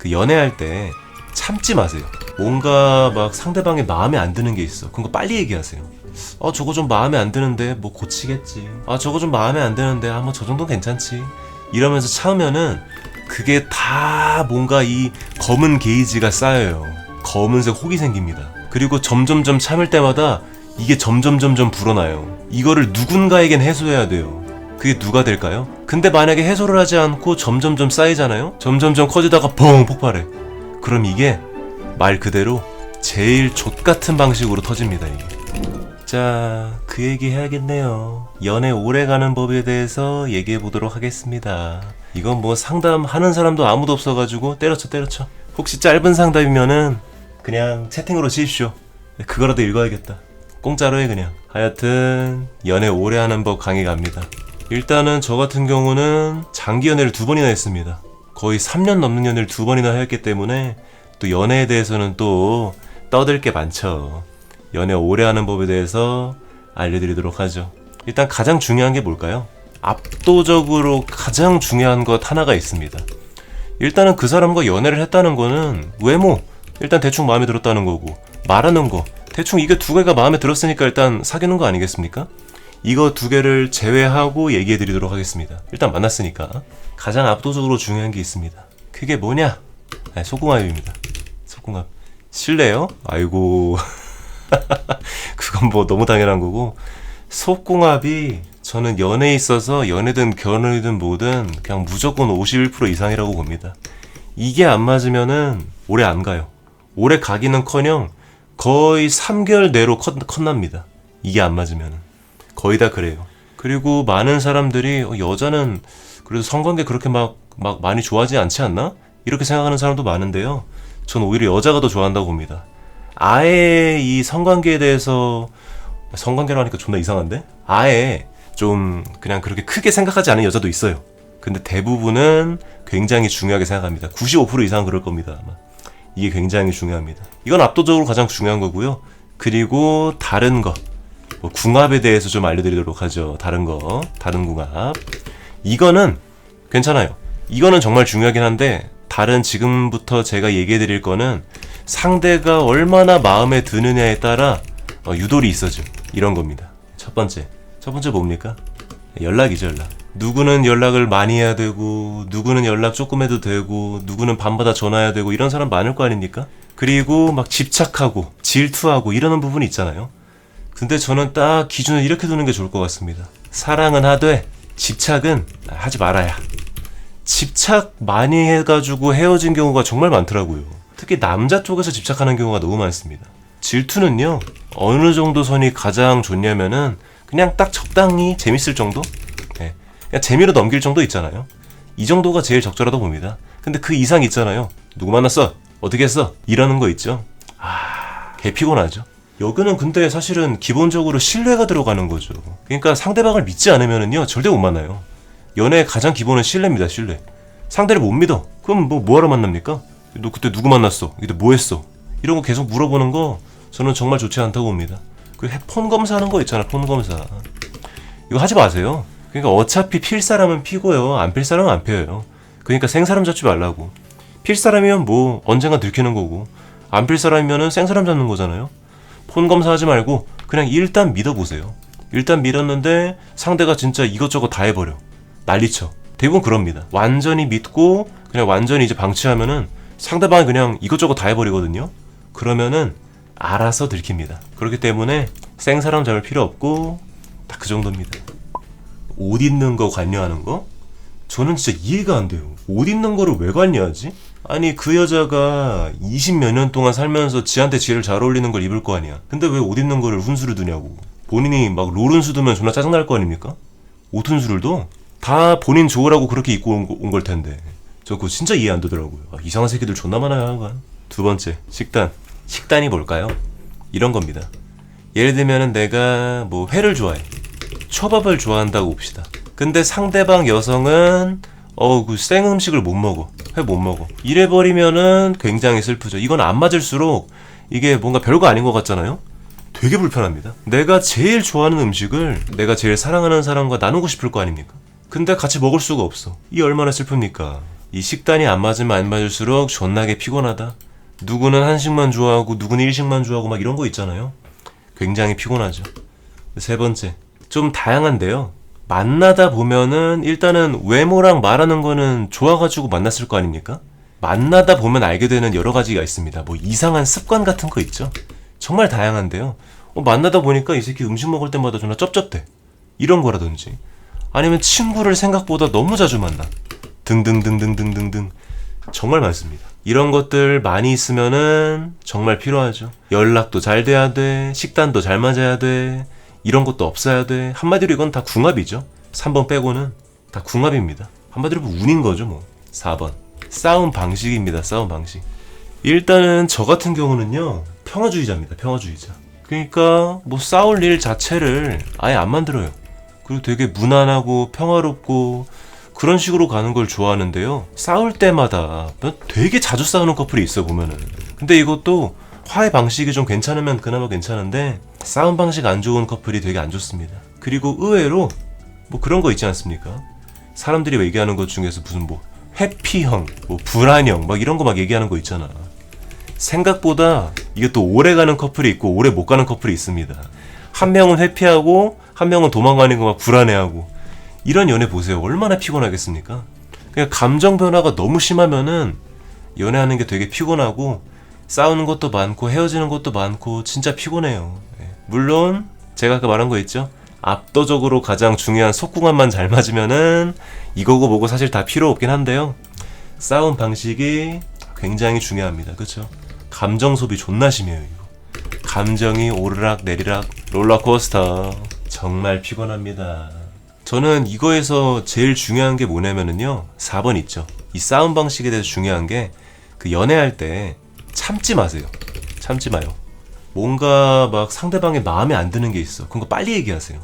그 연애할 때 참지 마세요. 뭔가 막 상대방이 마음에 안 드는 게 있어. 그런 거 빨리 얘기하세요. 어 저거 좀 마음에 안 드는데 뭐 고치겠지. 아 저거 좀 마음에 안 드는데 아 뭐 저 정도는 괜찮지. 이러면서 참으면은 그게 다 뭔가 이 검은 게이지가 쌓여요. 검은색 혹이 생깁니다. 그리고 점점점 참을 때마다 이게 점점점점 불어나요. 이거를 누군가에겐 해소해야 돼요. 그게 누가 될까요? 근데 만약에 해소를 하지 않고 점점점 쌓이잖아요? 점점점 커지다가 뻥 폭발해. 그럼 이게 말 그대로 제일 족 같은 방식으로 터집니다, 이게. 자, 그 얘기 해야겠네요. 연애 오래 가는 법에 대해서 얘기해 보도록 하겠습니다. 이건 뭐 상담하는 사람도 아무도 없어가지고 때려쳐, 때려쳐. 혹시 짧은 상담이면은 그냥 채팅으로 치십시오. 네, 그거라도 읽어야겠다. 공짜로 해, 그냥. 하여튼, 연애 오래 하는 법 강의 갑니다. 일단은 저 같은 경우는 장기 연애를 두 번이나 했습니다. 거의 3년 넘는 연애를 두 번이나 했기 때문에 또 연애에 대해서는 또 떠들 게 많죠. 연애 오래 하는 법에 대해서 알려드리도록 하죠. 일단 가장 중요한 게 뭘까요? 압도적으로 가장 중요한 것 하나가 있습니다. 일단은 그 사람과 연애를 했다는 거는 외모, 일단 대충 마음에 들었다는 거고, 말하는 거, 대충 이게 두 개가 마음에 들었으니까 일단 사귀는 거 아니겠습니까? 이거 두 개를 제외하고 얘기해 드리도록 하겠습니다. 일단 만났으니까. 가장 압도적으로 중요한 게 있습니다. 그게 뭐냐? 아, 소궁합입니다. 소궁합. 실례요? 아이고. 그건 뭐 너무 당연한 거고. 속궁합이 저는 연애에 있어서 연애든 결혼이든 뭐든 그냥 무조건 51% 이상이라고 봅니다. 이게 안 맞으면은 오래 안 가요. 오래 가기는 커녕 거의 3개월 내로 컷, 컷납니다. 이게 안 맞으면은. 거의 다 그래요. 그리고 많은 사람들이 어, 여자는 그래도 성관계 그렇게 막, 막 많이 좋아하지 않지 않나? 이렇게 생각하는 사람도 많은데요. 전 오히려 여자가 더 좋아한다고 봅니다. 아예 이 성관계에 대해서 성관계로 하니까 존나 이상한데? 아예 좀 그냥 그렇게 크게 생각하지 않은 여자도 있어요. 근데 대부분은 굉장히 중요하게 생각합니다. 95% 이상 그럴 겁니다. 아마. 이게 굉장히 중요합니다. 이건 압도적으로 가장 중요한 거고요. 그리고 다른 거. 뭐 궁합에 대해서 좀 알려드리도록 하죠. 다른 거, 다른 궁합. 이거는 괜찮아요. 이거는 정말 중요하긴 한데 다른 지금부터 제가 얘기해 드릴 거는 상대가 얼마나 마음에 드느냐에 따라 어, 유돌이 있어져. 이런 겁니다. 첫 번째, 첫 번째 뭡니까? 연락이죠, 연락. 누구는 연락을 많이 해야 되고, 누구는 연락 조금 해도 되고, 누구는 밤마다 전화해야 되고, 이런 사람 많을 거 아닙니까? 그리고 막 집착하고, 질투하고, 이러는 부분이 있잖아요. 근데 저는 딱 기준을 이렇게 두는 게 좋을 것 같습니다. 사랑은 하되 집착은 하지 말아야. 집착 많이 해가지고 헤어진 경우가 정말 많더라고요. 특히 남자 쪽에서 집착하는 경우가 너무 많습니다. 질투는요, 어느 정도 선이 가장 좋냐면은 그냥 딱 적당히 재밌을 정도? 네. 그냥 재미로 넘길 정도 있잖아요. 이 정도가 제일 적절하다고 봅니다. 근데 그 이상 있잖아요. 누구 만났어? 어떻게 했어? 이러는 거 있죠? 아, 개 피곤하죠. 여기는 근데 사실은 기본적으로 신뢰가 들어가는 거죠. 그러니까 상대방을 믿지 않으면은요 절대 못 만나요. 연애의 가장 기본은 신뢰입니다. 신뢰. 상대를 못 믿어. 그럼 뭐 뭐하러 만납니까? 너 그때 누구 만났어? 이때 뭐 했어? 이런 거 계속 물어보는 거 저는 정말 좋지 않다고 봅니다. 그폰 검사하는 거 있잖아. 폰 검사. 이거 하지 마세요. 그러니까 어차피 필 사람은 피고요. 안 필 사람은 안 펴요. 그러니까 생사람 잡지 말라고. 필 사람이면 뭐 언젠가 들키는 거고 안 필 사람이면은 생사람 잡는 거잖아요. 폰 검사하지 말고 그냥 일단 믿어보세요. 일단 믿었는데 상대가 진짜 이것저것 다 해버려. 난리쳐. 대부분 그럽니다. 완전히 믿고 그냥 완전히 이제 방치하면은 상대방이 그냥 이것저것 다 해버리거든요. 그러면은 알아서 들킵니다. 그렇기 때문에 생사람 잡을 필요 없고 딱 그 정도입니다. 옷 입는 거 관여하는 거? 저는 진짜 이해가 안 돼요. 옷 입는 거를 왜 관여하지? 아니 그 여자가 20몇 년 동안 살면서 지한테 제일 잘 어울리는 걸 입을 거 아니야. 근데 왜 옷 입는 거를 훈수를 두냐고. 본인이 막 롤훈수 두면 존나 짜증날 거 아닙니까? 옷 훈수를 둬? 다 본인 좋으라고 그렇게 입고 온, 걸 텐데. 저 그거 진짜 이해 안 되더라고요. 아, 이상한 새끼들 존나 많아요. 하여간. 두 번째, 식단. 식단이 뭘까요? 이런 겁니다. 예를 들면은 내가 뭐 회를 좋아해. 초밥을 좋아한다고 봅시다. 근데 상대방 여성은 어그생 음식을 못 먹어. 회 못 먹어. 이래 버리면은 굉장히 슬프죠. 이건 안 맞을수록 이게 뭔가 별거 아닌 것 같잖아요. 되게 불편합니다. 내가 제일 좋아하는 음식을 내가 제일 사랑하는 사람과 나누고 싶을 거 아닙니까? 근데 같이 먹을 수가 없어. 이 얼마나 슬픕니까? 이 식단이 안 맞으면 안 맞을수록 존나게 피곤하다. 누구는 한식만 좋아하고 누구는 일식만 좋아하고 막 이런 거 있잖아요. 굉장히 피곤하죠. 세 번째, 좀 다양한데요. 만나다 보면은 일단은 외모랑 말하는 거는 좋아가지고 만났을 거 아닙니까? 만나다 보면 알게 되는 여러 가지가 있습니다. 뭐 이상한 습관 같은 거 있죠. 정말 다양한데요. 어, 만나다 보니까 이 새끼 음식 먹을 때마다 존나 쩝쩝대. 이런 거라든지. 아니면 친구를 생각보다 너무 자주 만나. 등등등등등등등. 정말 많습니다. 이런 것들 많이 있으면은 정말 필요하죠. 연락도 잘 돼야 돼. 식단도 잘 맞아야 돼. 이런 것도 없어야 돼. 한마디로 이건 다 궁합이죠. 3번 빼고는 다 궁합입니다. 한마디로 뭐 운인 거죠, 뭐. 4번. 싸움 방식입니다. 싸움 방식. 일단은 저 같은 경우는요. 평화주의자입니다. 평화주의자. 그러니까 뭐 싸울 일 자체를 아예 안 만들어요. 그리고 되게 무난하고 평화롭고 그런 식으로 가는 걸 좋아하는데요. 싸울 때마다 되게 자주 싸우는 커플이 있어 보면은. 근데 이것도 화해 방식이 좀 괜찮으면 그나마 괜찮은데 싸움 방식 안 좋은 커플이 되게 안 좋습니다. 그리고 의외로 뭐 그런 거 있지 않습니까? 사람들이 얘기하는 것 중에서 무슨 뭐 회피형, 뭐 불안형 막 이런 거 막 얘기하는 거 있잖아. 생각보다 이게 또 오래 가는 커플이 있고 오래 못 가는 커플이 있습니다. 한 명은 회피하고 한 명은 도망가는 거 막 불안해하고 이런 연애 보세요. 얼마나 피곤하겠습니까? 그냥 감정 변화가 너무 심하면은 연애하는 게 되게 피곤하고 싸우는 것도 많고 헤어지는 것도 많고 진짜 피곤해요. 예. 물론 제가 아까 말한 거 있죠. 압도적으로 가장 중요한 속궁합만 잘 맞으면은 이거고 뭐고 사실 다 필요 없긴 한데요. 싸움 방식이 굉장히 중요합니다. 그렇죠? 감정 소비 존나 심해요. 이거. 감정이 오르락 내리락 롤러코스터 정말 피곤합니다. 저는 이거에서 제일 중요한 게 뭐냐면은요. 4번 있죠. 이 싸움 방식에 대해서 중요한 게 그 연애할 때 참지 마세요. 참지 마요. 뭔가 막 상대방의 마음에 안 드는 게 있어. 그런 거 빨리 얘기하세요.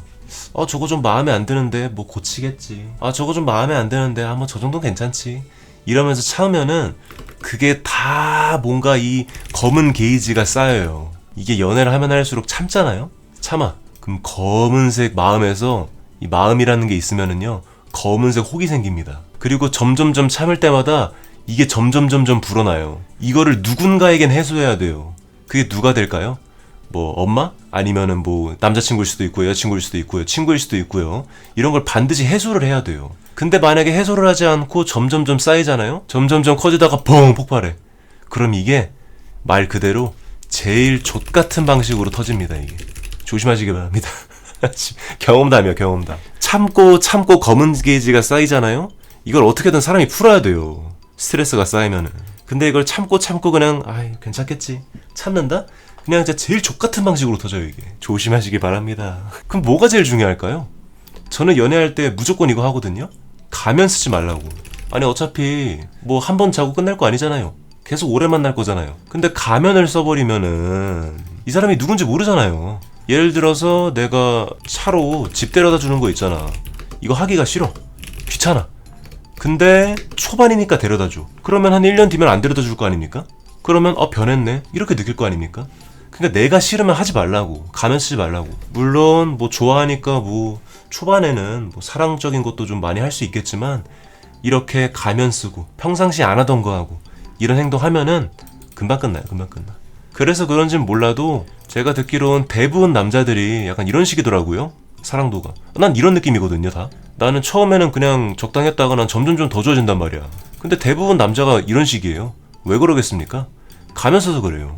어, 저거 좀 마음에 안 드는데 뭐 고치겠지. 아, 저거 좀 마음에 안 드는데 아, 뭐저 정도는 괜찮지. 이러면서 참으면은 그게 다 뭔가 이 검은 게이지가 쌓여요. 이게 연애를 하면 할수록 참잖아요? 참아. 그럼 검은색 마음에서 이 마음이라는 게 있으면은요, 검은색 혹이 생깁니다. 그리고 점점점 참을 때마다 이게 점점 점점 불어나요. 이거를 누군가에겐 해소해야 돼요. 그게 누가 될까요? 뭐 엄마? 아니면은 뭐 남자친구일 수도 있고 여자친구일 수도 있고요. 친구일 수도 있고요. 이런 걸 반드시 해소를 해야 돼요. 근데 만약에 해소를 하지 않고 점점점 쌓이잖아요. 점점점 커지다가 뻥 폭발해. 그럼 이게 말 그대로 제일 족 같은 방식으로 터집니다. 이게 조심하시기 바랍니다. 경험담이야 경험담. 참고 참고 검은 게이지가 쌓이잖아요. 이걸 어떻게든 사람이 풀어야 돼요. 스트레스가 쌓이면은. 근데 이걸 참고 참고 그냥 아이 괜찮겠지 참는다? 그냥 진짜 제일 족 같은 방식으로 터져요 이게. 조심하시기 바랍니다. 그럼 뭐가 제일 중요할까요? 저는 연애할 때 무조건 이거 하거든요. 가면 쓰지 말라고. 아니 어차피 뭐 한 번 자고 끝날 거 아니잖아요. 계속 오래 만날 거잖아요. 근데 가면을 써버리면은 이 사람이 누군지 모르잖아요. 예를 들어서 내가 차로 집 데려다 주는 거 있잖아. 이거 하기가 싫어. 귀찮아. 근데 초반이니까 데려다 줘. 그러면 한 1년 뒤면 안 데려다 줄 거 아닙니까? 그러면 어 변했네. 이렇게 느낄 거 아닙니까? 그러니까 내가 싫으면 하지 말라고. 가면 쓰지 말라고. 물론 뭐 좋아하니까 뭐 초반에는 뭐 사랑적인 것도 좀 많이 할 수 있겠지만 이렇게 가면 쓰고 평상시 안 하던 거 하고 이런 행동 하면은 금방 끝나요. 금방 끝나. 그래서 그런진 몰라도 제가 듣기론 대부분 남자들이 약간 이런 식이더라고요. 사랑도가. 난 이런 느낌이거든요, 다. 나는 처음에는 그냥 적당했다가 난 점점 좀 더 좋아진단 말이야. 근데 대부분 남자가 이런 식이에요. 왜 그러겠습니까? 가면서도 그래요.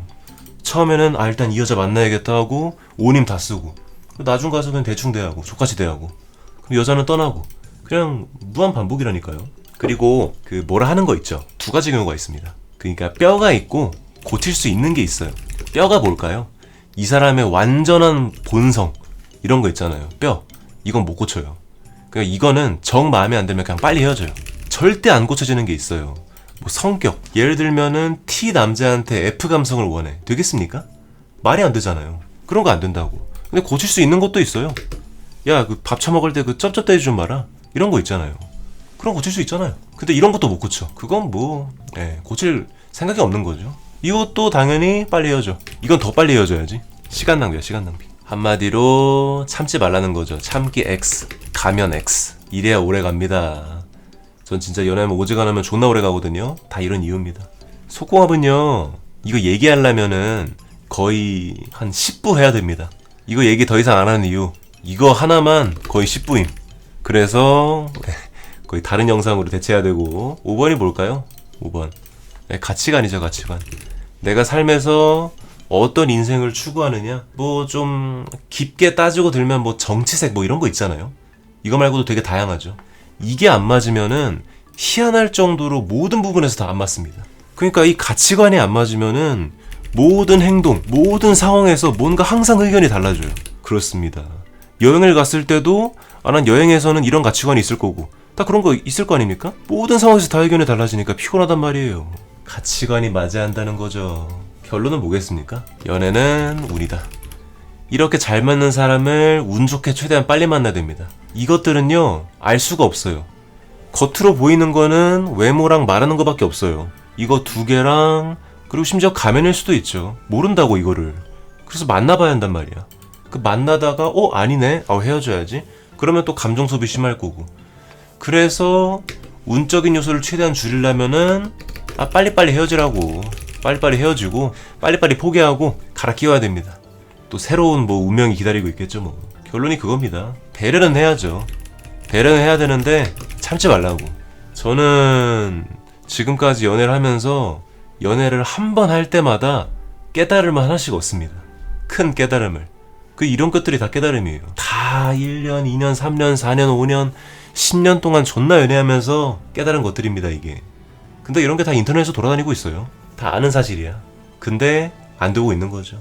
처음에는 아 일단 이 여자 만나야겠다 하고 오님 다 쓰고 나중 가서 그냥 대충 대하고 족같이 대하고 그럼 여자는 떠나고 그냥 무한 반복이라니까요. 그리고 그 뭐라 하는 거 있죠. 두 가지 경우가 있습니다. 그러니까 뼈가 있고 고칠 수 있는 게 있어요. 뼈가 뭘까요? 이 사람의 완전한 본성 이런 거 있잖아요. 뼈 이건 못 고쳐요. 그러니까 이거는 정 마음에 안 들면 그냥 빨리 헤어져요. 절대 안 고쳐지는 게 있어요. 뭐 성격 예를 들면은 T 남자한테 F 감성을 원해 되겠습니까? 말이 안 되잖아요. 그런 거 안 된다고. 근데 고칠 수 있는 것도 있어요. 야 그 밥 처먹을 때 그 쩝쩝대지 좀 마라 이런 거 있잖아요. 그런 거 고칠 수 있잖아요. 근데 이런 것도 못 고쳐. 그건 뭐 예, 고칠 생각이 없는 거죠. 이것도 당연히 빨리 헤어져. 이건 더 빨리 헤어져야지. 시간 낭비야, 시간 낭비. 한마디로 참지 말라는 거죠. 참기 X, 가면 X. 이래야 오래 갑니다. 전 진짜 연애하면 오지간하면 존나 오래 가거든요. 다 이런 이유입니다. 속공합은요, 이거 얘기하려면은 거의 한 10부 해야 됩니다. 이거 얘기 더 이상 안 하는 이유. 이거 하나만 거의 10부임. 그래서 거의 다른 영상으로 대체해야 되고 5번이 뭘까요? 5번. 네, 가치관이죠, 가치관. 내가 삶에서 어떤 인생을 추구하느냐? 뭐 좀 깊게 따지고 들면 뭐 정치색 뭐 이런 거 있잖아요. 이거 말고도 되게 다양하죠. 이게 안 맞으면은 희한할 정도로 모든 부분에서 다 안 맞습니다. 그러니까 이 가치관이 안 맞으면은 모든 행동, 모든 상황에서 뭔가 항상 의견이 달라져요. 그렇습니다. 여행을 갔을 때도 아, 난 여행에서는 이런 가치관이 있을 거고 다 그런 거 있을 거 아닙니까? 모든 상황에서 다 의견이 달라지니까 피곤하단 말이에요. 가치관이 맞아야 한다는 거죠. 결론은 뭐겠습니까? 연애는 운이다. 이렇게 잘 맞는 사람을 운 좋게 최대한 빨리 만나야 됩니다. 이것들은요, 알 수가 없어요. 겉으로 보이는 거는 외모랑 말하는 거밖에 없어요. 이거 두 개랑, 그리고 심지어 가면일 수도 있죠. 모른다고, 이거를. 그래서 만나봐야 한단 말이야. 그 만나다가, 어, 아니네? 어, 헤어져야지. 그러면 또 감정 소비 심할 거고. 그래서, 운적인 요소를 최대한 줄이려면은, 아, 빨리빨리 헤어지라고. 빨리빨리 헤어지고, 빨리빨리 포기하고, 갈아 끼워야 됩니다. 또 새로운 뭐 운명이 기다리고 있겠죠 뭐. 결론이 그겁니다. 배려는 해야죠. 배려는 해야 되는데 참지 말라고. 저는 지금까지 연애를 하면서 연애를 한 번 할 때마다 깨달음을 하나씩 얻습니다. 큰 깨달음을. 그 이런 것들이 다 깨달음이에요. 다 1년 2년 3년 4년 5년 10년 동안 존나 연애하면서 깨달은 것들입니다 이게. 근데 이런 게 다 인터넷에서 돌아다니고 있어요 다 아는 사실이야. 근데 안 되고 있는 거죠